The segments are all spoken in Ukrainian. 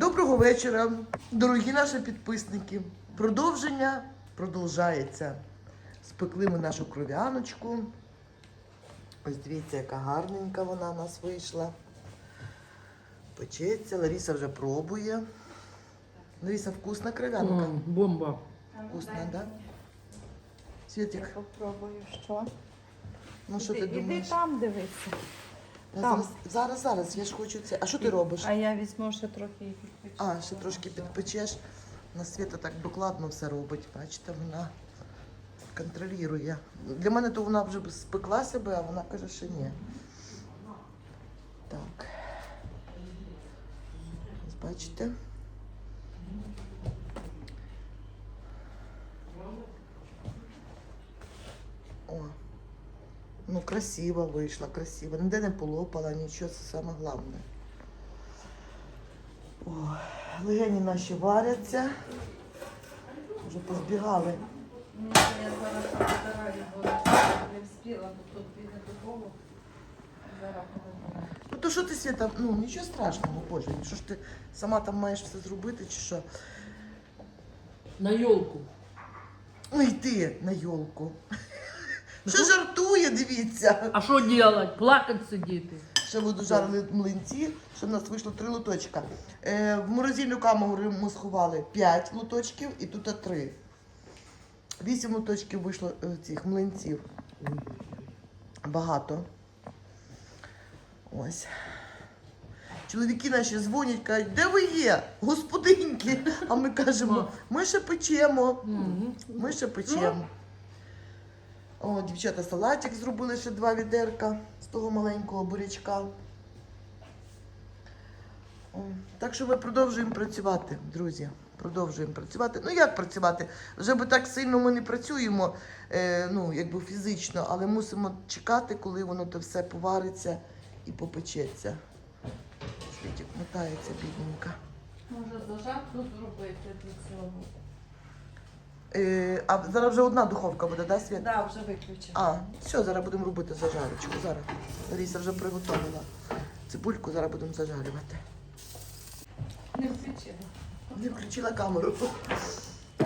Доброго вечора, дорогі наші підписники. Продовження продовжається. Спекли ми нашу кров'яночку. Ось дивіться, яка гарненька вона у нас вийшла. Печеться, Ларіса вже пробує. Ларіса, вкусна кров'янка? М, Бомба. Вкусна, так? Да? Світик, Попробую, що? ну що ти іди, думаєш? іди там дивися. Я там. Зараз, зараз, зараз, я ж хочу це. А що ти робиш? А я візьму ще трохи і підпечу. А, ще трошки підпечеш. На світа так докладно все робить. Бачите, вона контролює. Для мене то вона вже спекла себе, а вона каже, що ні. Так. Бачите? Красиво вийшла, красиво. Ніде не полопала, нічого, це саме головне. О, легені наші варяться. Вже позбігали. Ну, я зараз бо не встигла, бо тут духову. Зараз. Ну то що ти Свята, ну нічого страшного, боже, що ж ти сама там маєш все зробити, чи що? На йолку. Ой, ти на йолку. Що жартує, дивіться. А що делать? Плакать сидіти. Ще буду жарили млинці, щоб у нас вийшло три лоточка. Е, в морозильну камеру ми сховали 5 лоточків і тут 3. 8 лоточків вийшло е, цих млинців. Багато. Ось. Чоловіки наші дзвонять, кажуть, де ви є? Господинки. А ми кажемо, ми ще печемо. Ми ще печемо. О, дівчата салатик зробили ще два відерка з того маленького бурячка. О, так що ми продовжуємо працювати, друзі. Продовжуємо працювати. Ну як працювати? Вже би так сильно ми не працюємо, е, ну, якби фізично, але мусимо чекати, коли воно то все повариться і попечеться. Світик мотається, бідненька. Може зажарку зробити до цього? Е, а зараз вже одна духовка буде, да, Світ? Так, вже виключила. А, все, зараз будемо робити зажарочку. Зараз. Лариса вже приготувала цибульку, зараз будемо зажарювати. Не включила. Не включила камеру.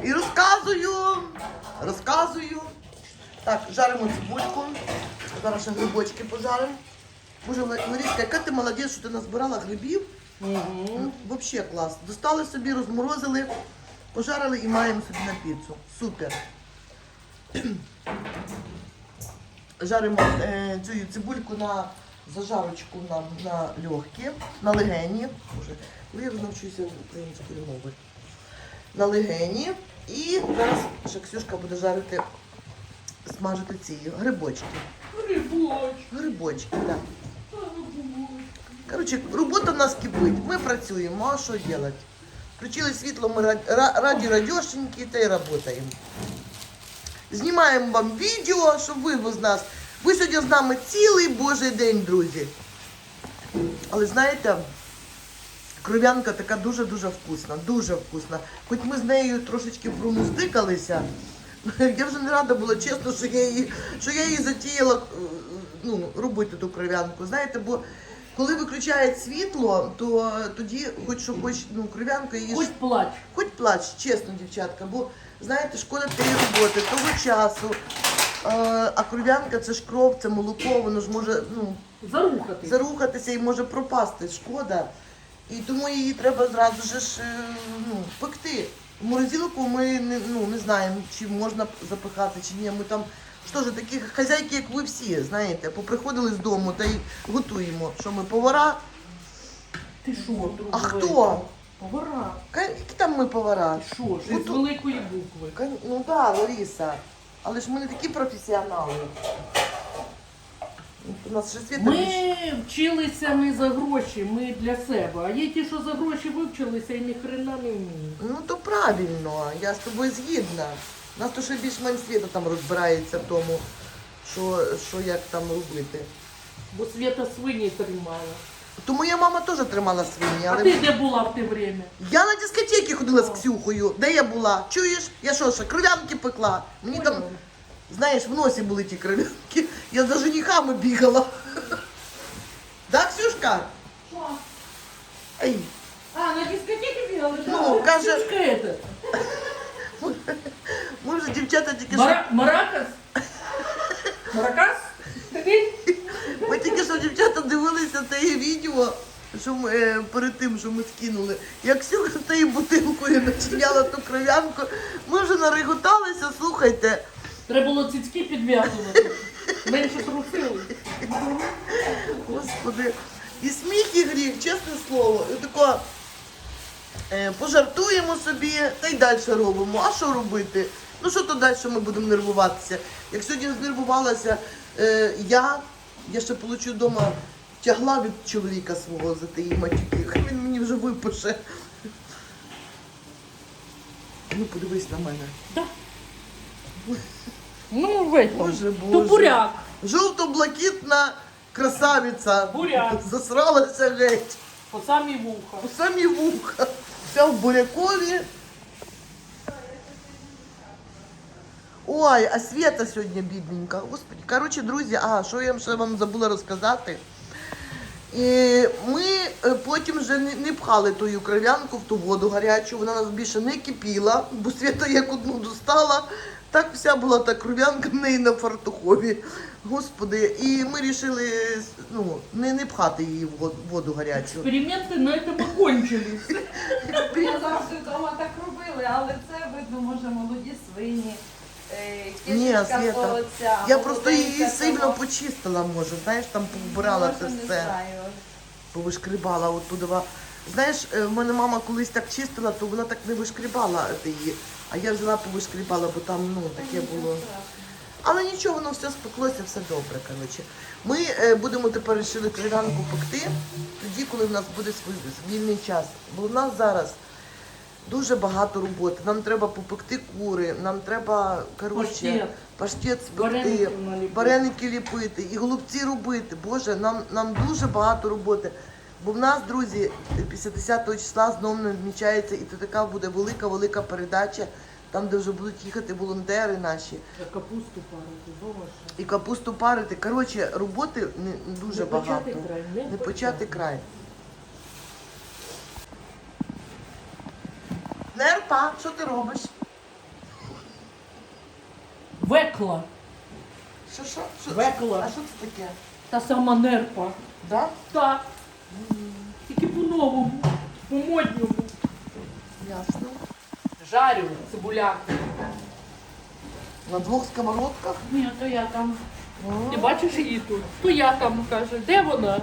І розказую. Розказую. Так, жаримо цибульку. Зараз ще грибочки пожаримо. Боже, Ла- Лариска, яка ти молодець, що ти назбирала грибів. Мгм. Взагалі клас. Достали собі, розморозили, пожарили і маємо собі на піцу. Супер. Жаримо е, цю цибульку на зажарочку на, на легкі, на легені. Боже, коли я навчуся української мови. На легені. І зараз ще Ксюшка буде жарити, смажити ці грибочки. Грибоч. Грибочки, так. Да. Коротше, робота в нас кипить. Ми працюємо, а що робити? Включили світло, ми ра- ра- раді радіошеньки та й працюємо. Знімаємо вам відео, щоб ви з нас. Ви сьогодні з нами цілий божий день, друзі. Але знаєте, кров'янка така дуже-дуже вкусна, дуже вкусна. Хоч ми з нею трошечки промуздикалися, я вже не рада була, чесно, що я її, що я її затіяла е, ну, робити ту кров'янку. Знаєте, бо коли виключають світло, то тоді, хоч що хоч ну, кров'янка її Хоч ж- плач. Хоч плач, чесно, дівчатка, бо знаєте, шкода тієї роботи, того часу. Е, а кров'янка це ж кров, це молоко, воно ж може ну, Зарухати. зарухатися і може пропасти. Шкода. І тому її треба зразу же ж е, ну, пекти. В морозилку ми не, ну, не знаємо, чи можна запихати, чи ні. Ми там що ж, такі хазяйки, як ви всі, знаєте, поприходили з дому та й готуємо. Що ми повара? Ти що, А хто? Повара. Ка- Які там ми повара? Ти що ж, із Готу- великої букви. Кон- Ну так, да, Лариса. Але ж ми не такі професіонали. У нас ще більше. Ми вчилися не за гроші, ми для себе. А є ті, що за гроші вивчилися і ні хрена не вміють. Ну то правильно, я з тобою згідна. У нас то ще більш-менш світа там розбирається в тому, що, що як там робити. Бо свята свині тримала. То моя мама теж тримала свині, А але ти де була в те время? я на дискотеки ходила з Ксюхою. Де я була? Чуєш? Я що, ще кров'янки пекла? Мені там, Поняла. знаєш, в носі були ті кров'янки. Я за женихами бігала. Да, Ксюшка? Що? Ай. А, на дискотеці але Ну, каже, это. Вже дівчата тільки що. Мара... Маракас? Маракас? Ти? Ми тільки що дівчата дивилися те відео, що ми е, перед тим, що ми скинули. Як Ксюха з тією бутилкою начиняла ту кров'янку, ми вже нареготалися, слухайте. Треба було цицьки підв'язувати. Менше трусили. Господи. І сміх, і гріх, чесне слово. І тако, е, пожартуємо собі та й далі робимо. А що робити? Ну що то далі ми будемо нервуватися? Як сьогодні знервувалася е, я, я ще получу вдома тягла від чоловіка свого за тієї матюки. Хай він мені вже випише. Ну, подивись на мене. Да. Ну, в. Боже, боже. буряк. Жовто-блакитна красавиця. Буряк. Засралася геть. По самі вуха. У самі вуха. Вся в бурякові. Ой, а Света сьогодні бідненька. Господи. Коротше, друзі, а що я ще вам забула розказати. І ми е, потім вже не, не пхали ту кров'янку в ту воду гарячу, вона нас більше не кипіла, бо Свята як одну достала, так вся була та кров'янка в неї на фартухові. Господи, і ми вирішили ну, не, не пхати її в воду, гарячу. Експерименти на этом окончились. Ми завжди вдома так робили, але це видно, може, молоді свині. Е, Ні, Света, Я просто її сильно почистила, може, знаєш, там побирала це все, повишкрібала оттуда. Знаєш, е, в мене мама колись так чистила, то вона так не вишкрібала її. А я взяла повишкрібала, бо там ну таке було. Але нічого, воно все спеклося, все добре. Коротше. Ми е, будемо тепер вирішили кров'янку пекти тоді, коли в нас буде свій вільний час. Бо в нас зараз дуже багато роботи. Нам треба попекти кури, нам треба коротше, Паштет. паштет Вареники спекти, наліпити. вареники ліпити і голубці робити. Боже, нам, нам дуже багато роботи. Бо в нас, друзі, після 10 числа знову намічається, і це така буде велика-велика передача, там, де вже будуть їхати волонтери наші. Капусту парити, овочі. І капусту парити. Коротше, роботи не, не дуже Не багато. край, не Не почати край. Нерпа, що ти робиш? Векла. Що, що? що? Векла. А що це таке? Та сама нерпа. Да? Так. Тільки по-новому, по-модньому. Ясно. Жарю цибуляку. На двох сковородках. Ні, то я там. Ти бачиш її тут? То я там каже, де вона?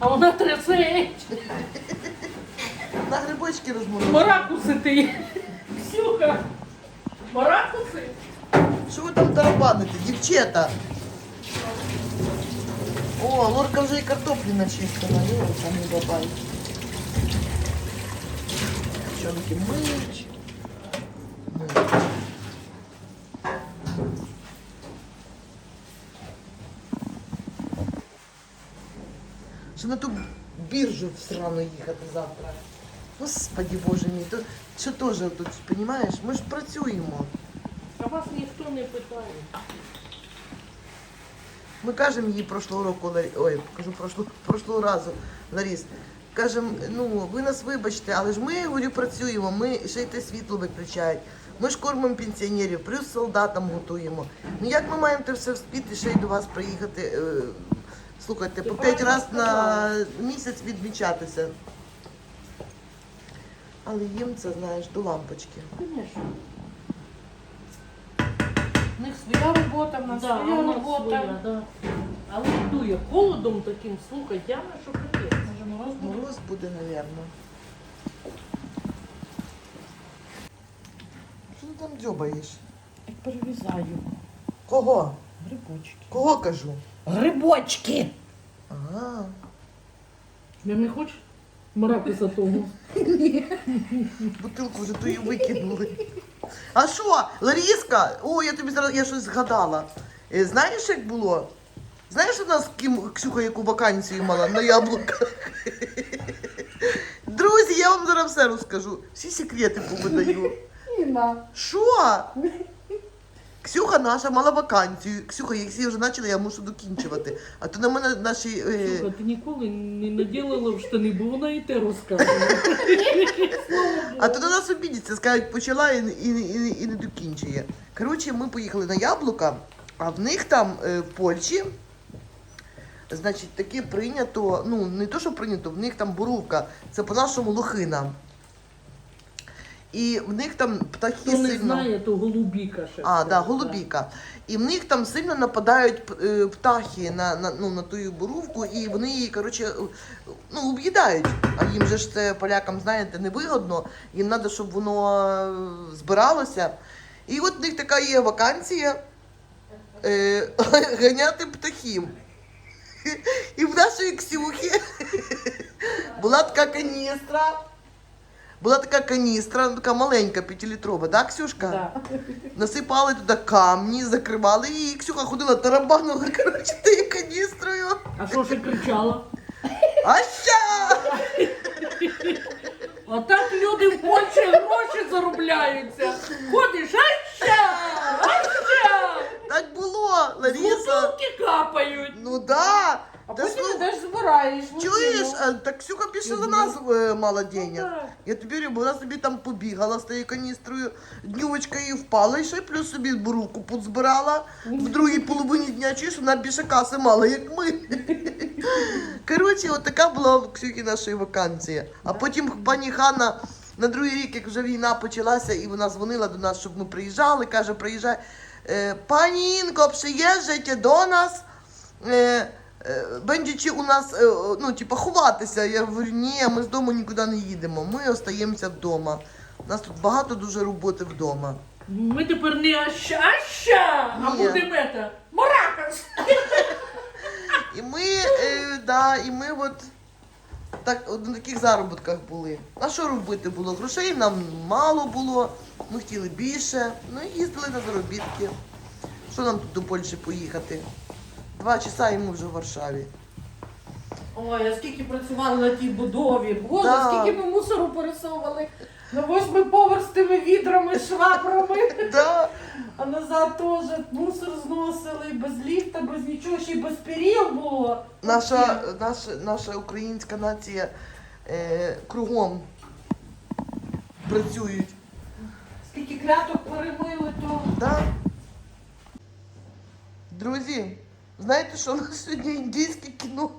А вона трясе. На грибочки розмовляє. Маракуси ти. Ксюха. Маракуси? Що ви там тарабаните, дівчата? О, лорка вже і картоплі начистила. Там не бабай. Чонки мить. Що на ту біржу всрану їхати завтра. Господи Боже мій, то що теж тут, розумієш, ми ж працюємо. А вас ніхто не питає. Ми кажемо їй прошлого року, ой, кажу прошлого, прошлого разу, Ларіс. Кажемо, ну ви нас вибачте, але ж ми говорю, працюємо, ми ще й те світло виключають. Ми ж кормимо пенсіонерів, плюс солдатам готуємо. Ну як ми маємо те все вспіти, ще й до вас приїхати, е, слухайте, по п'ять разів на місяць відмічатися. Але їм це, знаєш, до лампочки. Звісно. У них своя робота, в нас Да, своя у нас робота. своя, да. Але дує холодом таким, слухай, я на що капець. Може, мороз буде? Мороз буде, напевно. Що ти там дзьобаєш? Я перерізаю. Кого? Грибочки. Кого кажу? Грибочки! Ага. Я не хочеш маракуса того? Бутилку вже ту викинули. А що, Ларіска? О, я тобі зараз я щось згадала. Е, Знаєш, як було? Знаєш, у нас ким Ксюха яку вакансію мала на яблуках? Друзі, я вам зараз все розкажу. Всі секрети повидаю. Інна. Що? Ксюха наша мала вакансію. Ксюха, якщо вже почали, я мушу докінчувати. А то на мене наші. Е... Слухай, ти ніколи не наділила в штани, бо вона і те розказує. А то на нас обідяться, скажуть, почала і, і, і, і не докінчує. Коротше, ми поїхали на яблука, а в них там е, в Польщі, значить, таке прийнято, ну не то, що прийнято, в них там буровка, це по-нашому лохина. І в них там птахи Хто не сильно. знає, то голубіка ще. А, да, голубіка. І в них там сильно нападають е, птахи на, на, ну, на ту бурувку, і вони її, коротше, ну, об'їдають. А їм же ж це полякам, знаєте, невигодно. Їм треба, щоб воно е, збиралося. І от в них така є вакансія е, ганяти птахів. І в нашої Ксюхи була така каністра. Була така каністра, ну, така маленька, п'ятилітрова, так, Ксюшка? Да. Насипали туди камні, закривали її. І Ксюха ходила, тарабанила, коротше, тією каністрою. А що ще кричала? А ща! А так люди в Польщі гроші заробляються. Ходиш, а ща, а ща. Так було, Лариса. Бутилки капають. Ну да. А Та потім слух- йдеш збираєш. Чуєш, а, так Ксюха більше за нас е, мала Ну, денег. так. Я тобі говорю, вона собі там побігала з тією каністрою, днювочка її впала, і ще й плюс собі бурувку позбирала. В другій половині дня чуєш, вона більше каси мала, як ми. Коротше, от така була в Ксюхі нашої вакансія. А потім пані Ханна на другий рік, як вже війна почалася, і вона дзвонила до нас, щоб ми приїжджали, каже, приїжджай. Е, Пані Інко, приїжджайте до нас. Е, Бендячи у нас, е, ну, типа, ховатися. Я говорю, ні, ми з дому нікуди не їдемо. Ми остаємося вдома. У нас тут багато дуже роботи вдома. Ми тепер не аща, аща, а Ні. будемо это, маракас. І ми, е, да, і ми от так, от на таких заробітках були. А що робити було? Грошей нам мало було, ми хотіли більше. Ну і їздили на заробітки. Що нам тут до Польщі поїхати? Два часа і ми вже в Варшаві. Ой, а скільки працювали на тій будові. Боже, Да. скільки ми мусору пересовували на восьмий поверх з тими відрами, швабрами. Да. А назад теж мусор зносили, без ліфта, без нічого, ще й без періл було. Наша, наша, наша українська нація е, кругом працюють. Скільки кляток перемили, то Да? Друзі, знаєте, що у нас сьогодні індійське кіно,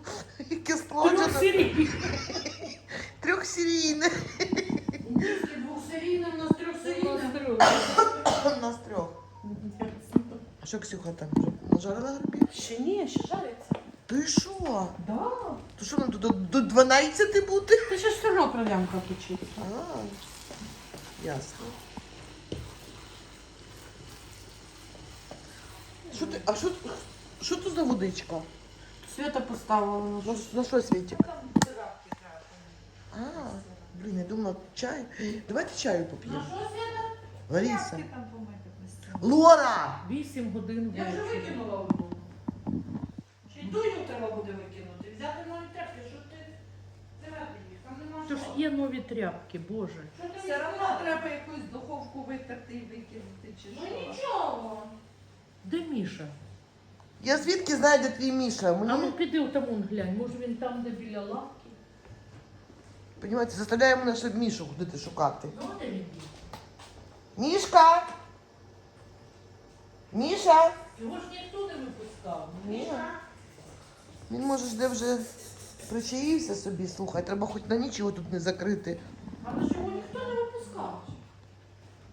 яке складено серій. трьохсерійне. індійське двохсерійне, у нас трьохсерійне. У нас трьох. А що Ксюха там вже нажарила грибів? Ще ні, ще жариться. Ти що? Да. То що нам тут до, до 12 бути? Ти ще все одно кров'янка точить. А, ясно. Що ти, а що, що тут за водичка? Свята поставила. На, на що світить? А, блін, я думала, чай. Давайте чаю поп'ємо. що, Свята? Лариса. там помити Лора! Вісім годин Я вже викинула одну. Ще й тую треба буде викинути. Взяти нові тряпки, що ти тирати їх, там нема Тож що. є нові тряпки, боже. Що ти Все одно треба якусь духовку витерти і викинути, чи що? Ну нічого. Де Міша? Я звідки знаю, де твій Міша? А ну Мені, піди там он глянь, може він там, де біля лавки. понімаєте, заставляє мене ще Мішу ходити шукати. Ну, де він є? Мішка! Міша! Його ж ніхто не випускав. Ні. Він може ж де вже причаївся собі, слухай, треба хоч на ніч його тут не закрити. Але ж його ніхто не випускав.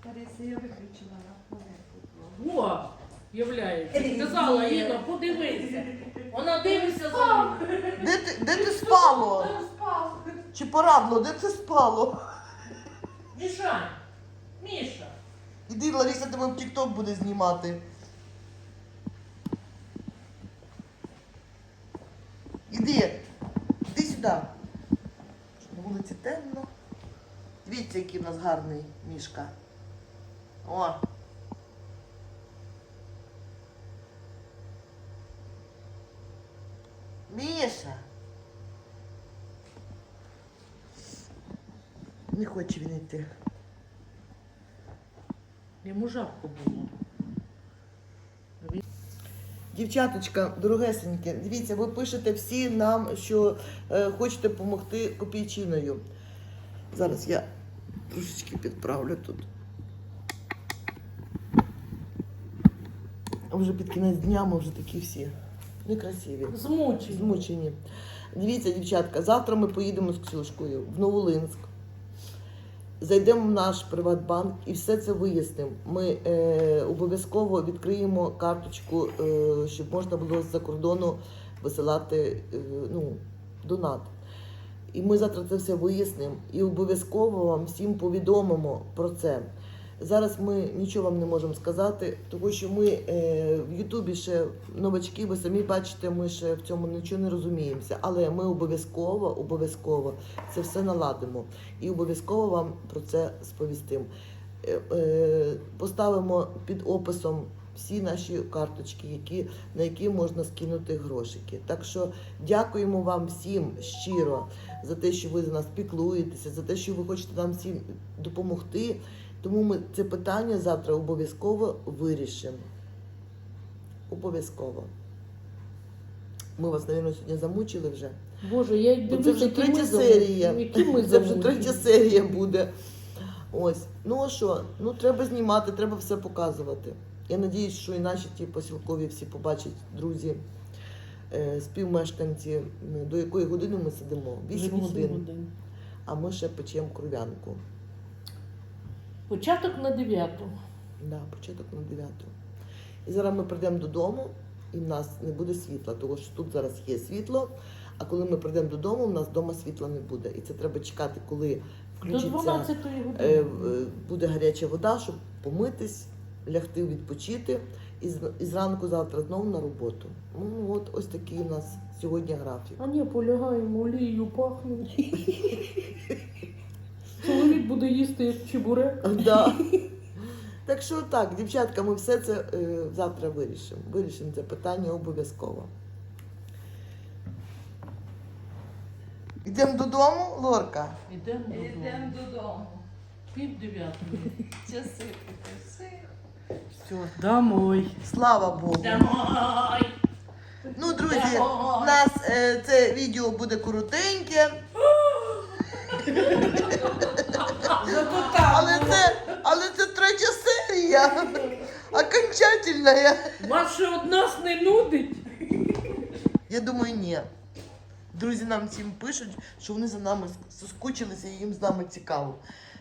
Лариса, я виключила на О, являється. Сказала Інна, подивися. Вона дивиться за мною. Де ти, де ти спало? спав. Чи порадло, де це спало? Мішань, Міша. Іди, Лариса тебе в Тік-Ток буде знімати. Іди, іди сюди. На вулиці темно. Дивіться, який у нас гарний мішка. О. Міша. Не хоче він йти. Йому жарко було. Дівчаточка, дорогесенькі, дивіться, ви пишете всі нам, що е, хочете допомогти копійчиною. Зараз я трошечки підправлю тут. Вже під кінець дня ми вже такі всі некрасиві. Змучені. Змучені. Дивіться, дівчатка, завтра ми поїдемо з Ксюшкою в Новолинськ. Зайдемо в наш Приватбанк і все це вияснимо. Ми е, обов'язково відкриємо карточку, е, щоб можна було з-за кордону висилати е, ну, донат. І ми завтра це все вияснимо і обов'язково вам всім повідомимо про це. Зараз ми нічого вам не можемо сказати, тому що ми е, в Ютубі ще новачки, ви самі бачите, ми ще в цьому нічого не розуміємося. Але ми обов'язково, обов'язково це все наладимо і обов'язково вам про це сповістимо. Е, е, поставимо під описом всі наші карточки, які, на які можна скинути грошики. Так що дякуємо вам всім щиро за те, що ви за нас піклуєтеся, за те, що ви хочете нам всім допомогти. Тому ми це питання завтра обов'язково вирішимо. Обов'язково. Ми вас, мабуть, сьогодні замучили вже. Боже, я й дивлюся, це вже які третя ми серія. Які ми Це вже третя серія буде. Ось. Ну а що? Ну треба знімати, треба все показувати. Я надіюсь, що і наші ті посілкові всі побачать, друзі, е, співмешканці, м, до якої години ми сидимо. Вже 8 вісім годин. А ми ще печемо кров'янку. Початок на дев'яту. Да, початок на 9. І зараз ми прийдемо додому, і в нас не буде світла, тому що тут зараз є світло. А коли ми прийдемо додому, в нас вдома світла не буде. І це треба чекати, коли включиться, 12 е, буде гаряча вода, щоб помитись, лягти, відпочити. І, з- і зранку завтра знову на роботу. Ну от ось такий у нас сьогодні графік. А ні, полягаємо, олією пахнуть. Чоловік буде їсти чебурек. Да. Так що так, дівчатка, ми все це е, завтра вирішимо. Вирішимо це питання обов'язково. Йдемо додому, Лорка. Ідемо Йдемо додому. додому. Пів дев'ятої. Часи часи. Все. Домой. Слава Богу. Домой. Ну, друзі, Домой. у нас е, це відео буде коротеньке. Але це, але це третя серія. Окончательна. Вас ще нас не нудить? Я думаю, ні. Друзі нам всім пишуть, що вони за нами соскучилися і їм з нами цікаво.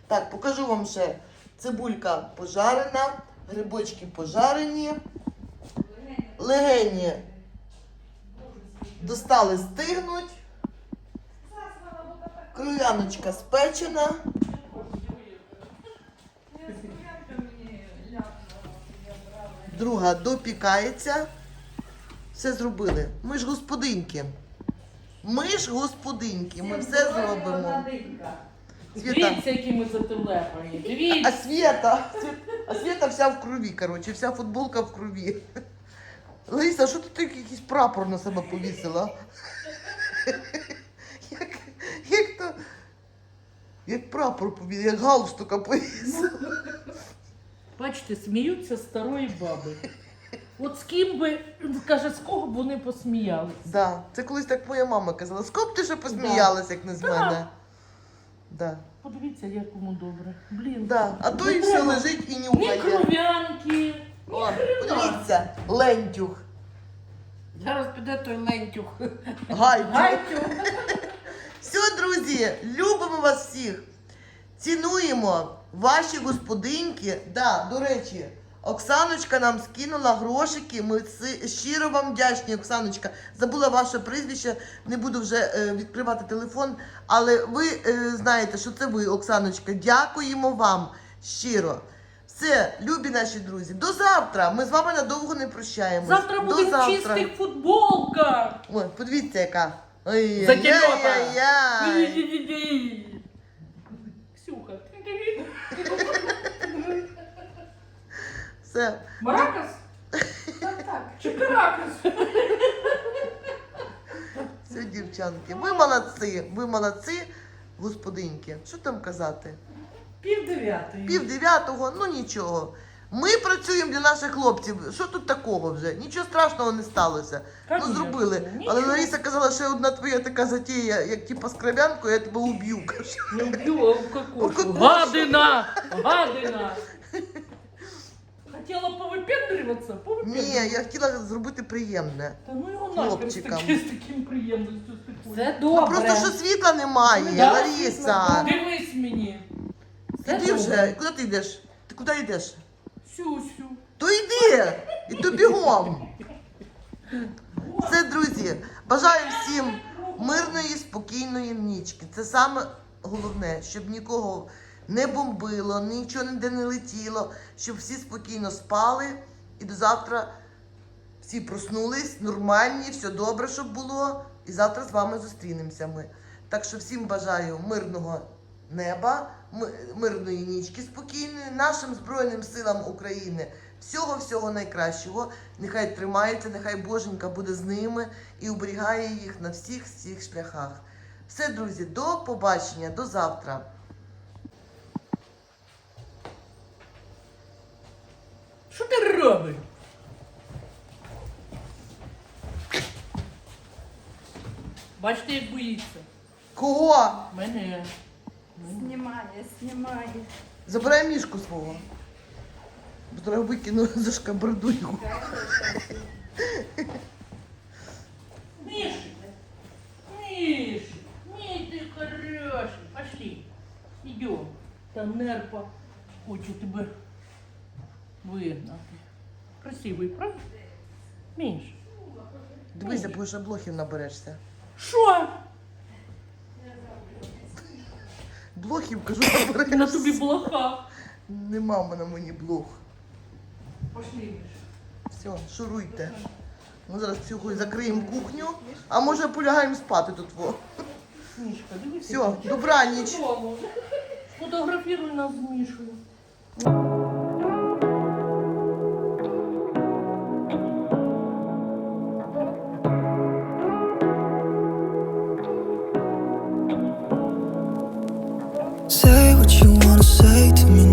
Так, покажу вам ще цибулька пожарена, грибочки пожарені, легені достали стигнуть, кров'яночка спечена. Друга допікається. Все зробили. Ми ж господинки. Ми ж господинки, ми все зробимо. Світа. Дивіться, які ми зателепані. А Дивіться. Света, а Света вся в крові, коротше, вся футболка в крові. Лариса, що ти так якийсь прапор на себе повісила? Як, як то. Як прапор повісила, як галстука повісила. Бачите, сміються старої баби. От з ким би, каже, з кого б вони посміялись. Да. Це колись так моя мама казала. з Скоп ти ще посміялась, як не з Да. мене. Да. Подивіться, як йому добре. Блін. Да. А то і все треба. лежить і Ні нюхає. кров'янки. О, подивіться, лентюх, Зараз піде той лентюх. гайдюх. Гайтюх. Друзі, любимо вас всіх. Цінуємо ваші господинки. Да, до речі, Оксаночка нам скинула грошики. Ми щиро вам вдячні, Оксаночка. Забула ваше прізвище, не буду вже е, відкривати телефон. Але ви е, знаєте, що це ви, Оксаночка. Дякуємо вам щиро. Все, любі наші друзі, до завтра. Ми з вами надовго не прощаємось. Завтра до будемо в чистих футболках. Ой, подивіться, яка. Ой, Затільота. Ксюха. Все. Маракас? Так, так. Чи каракас? Все, дівчанки, ви молодці, ви молодці, господинки. Що там казати? Пів дев'ятої. Пів дев'ятого, ну нічого. Ми працюємо для наших хлопців. Що тут такого вже? Нічого страшного не сталося. Ну зробили. Але Лариса казала, що одна твоя така затія, як типа з я тебе уб'ю. каже. Не убью, а в какую? какую? Гадина! Гадина! Хотела повыпендриваться? Ні, я хотіла зробити приємне. Та ну його нахер з Хлопчикам. таки- з таким приємністю з. Це Ну, добре. просто що світла немає, Да, Лариса. Дивись мені. Це Іди добре. вже. Куди ти йдеш? Ти куди йдеш? Сю-сю. То йди! І то бігом. Все, друзі, бажаю всім мирної, спокійної нічки. Це саме головне, щоб нікого не бомбило, нічого ніде не летіло, щоб всі спокійно спали і до завтра всі проснулись, нормальні, все добре, щоб було. І завтра з вами зустрінемося ми. Так що всім бажаю мирного неба, мирної нічки спокійної, нашим Збройним силам України всього-всього найкращого. Нехай тримається, нехай Боженька буде з ними і оберігає їх на всіх всіх шляхах. Все, друзі, до побачення, до завтра. Що ти робиш? Бачите, як боїться. Кого? Мене. Знімає, знімає. Забирай мішку свого. Бо треба викину за шкабарду його. Миш, Миш, мій ти хороший. Пошли. Идем. Там нерпа хоче тебе вигнати. Красивий, правда? Міш. Дивися, бо ще блохів наберешся. Що? Блохів, кажу, На наберешся. тобі блоха. Нема в мене мені блох. Пошлі. Все, шуруйте. Ми зараз цього закриємо кухню, а може полягаємо спати тут. Во. Мішка, дивися. Все, добраніч. Фотографіруй нас з Мішою. Say to me